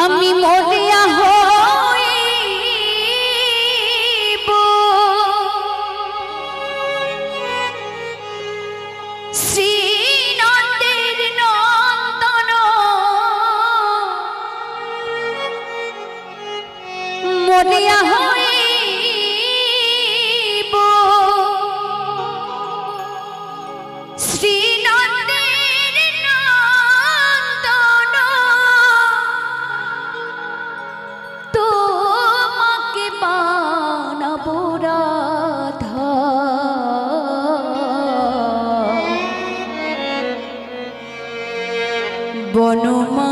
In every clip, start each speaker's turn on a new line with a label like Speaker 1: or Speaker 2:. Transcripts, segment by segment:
Speaker 1: আমি মরিয়া হইব। শ্রীনন্দের নন্দন। মরিয়া হইব। বনমালী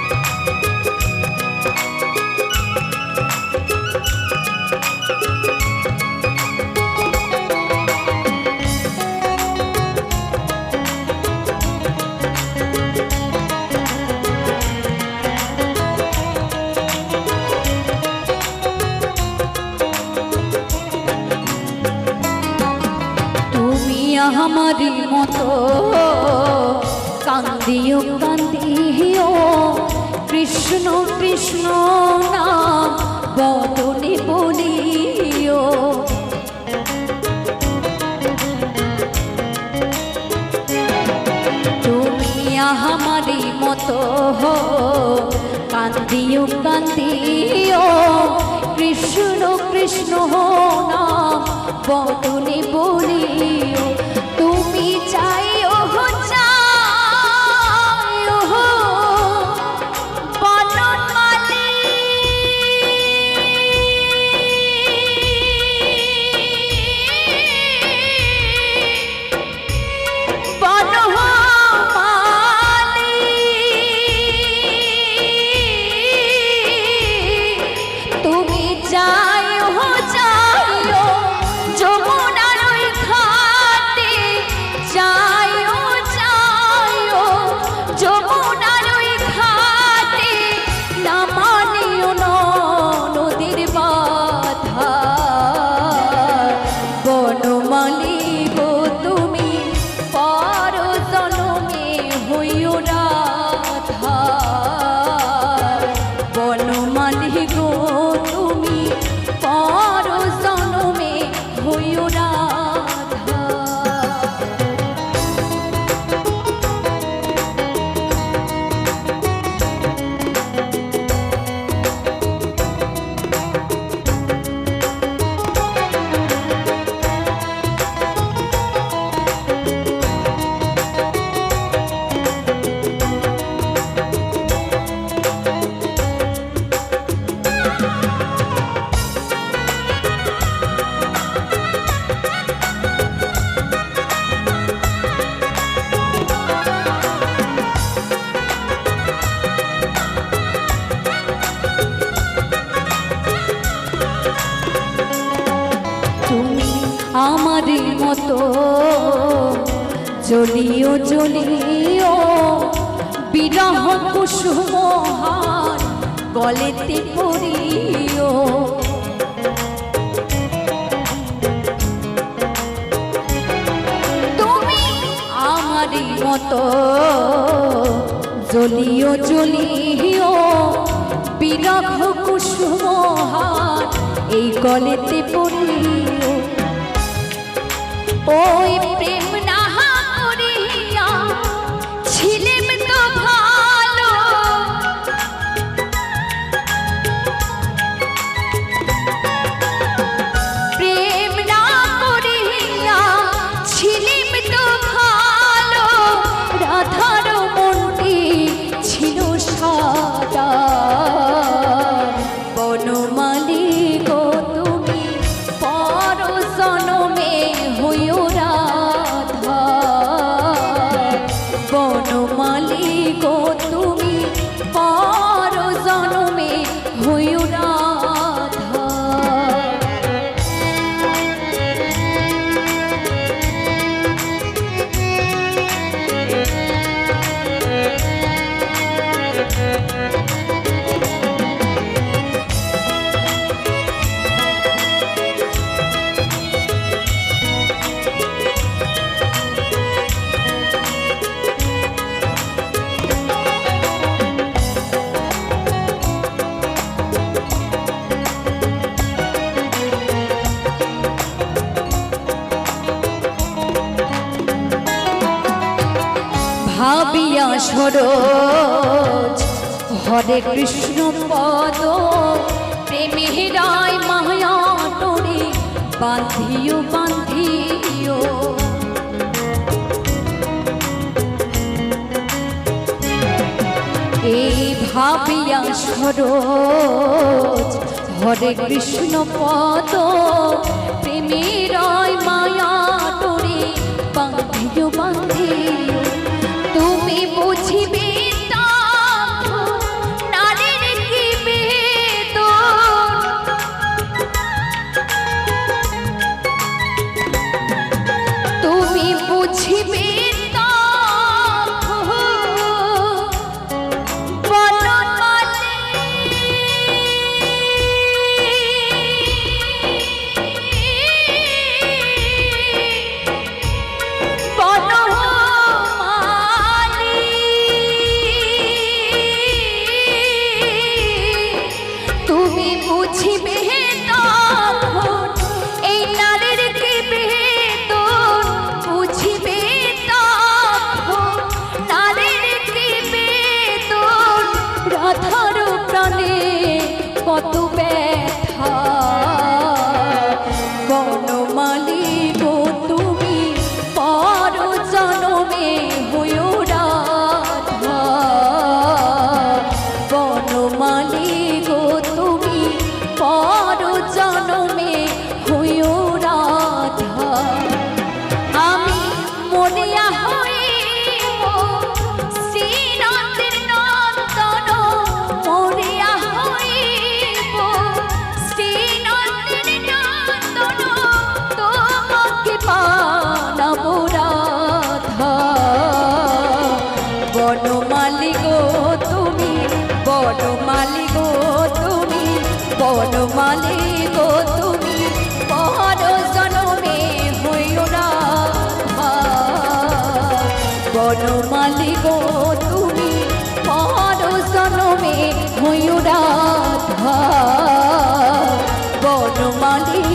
Speaker 1: আমারই মতো। কান্দিও কান্দিও, কৃষ্ণ কৃষ্ণ নাম বদনে বলিও। তুমি আমারই মতো। কান্দিও কান্দিও, কৃষ্ণ কৃষ্ণ বদনে বলিও মতো। জ্বলিও জ্বলিও বিরহ কুসুমহার গলেতে পড়িও। তুমি আমারই মতো। জ্বলিও জ্বলিও বিরহ কুসুমহার এই গলেতে পড়িও। ওই প্রেম ভাবিয়া সরোজ। হরে কৃষ্ণ পদ, প্রেমে রায় মায়া তোরে বান্ধিও বান্ধিও এই ভাবিয়া সরোজ, হরে কৃষ্ণ পদ, প্রেমে রায় মায়া তোরে বান্ধিও বান্ধিও বনমালী গো তুমি পর জনমে হইও রাধা বনমালী গো তুমি পর জনমে হইও বনমালী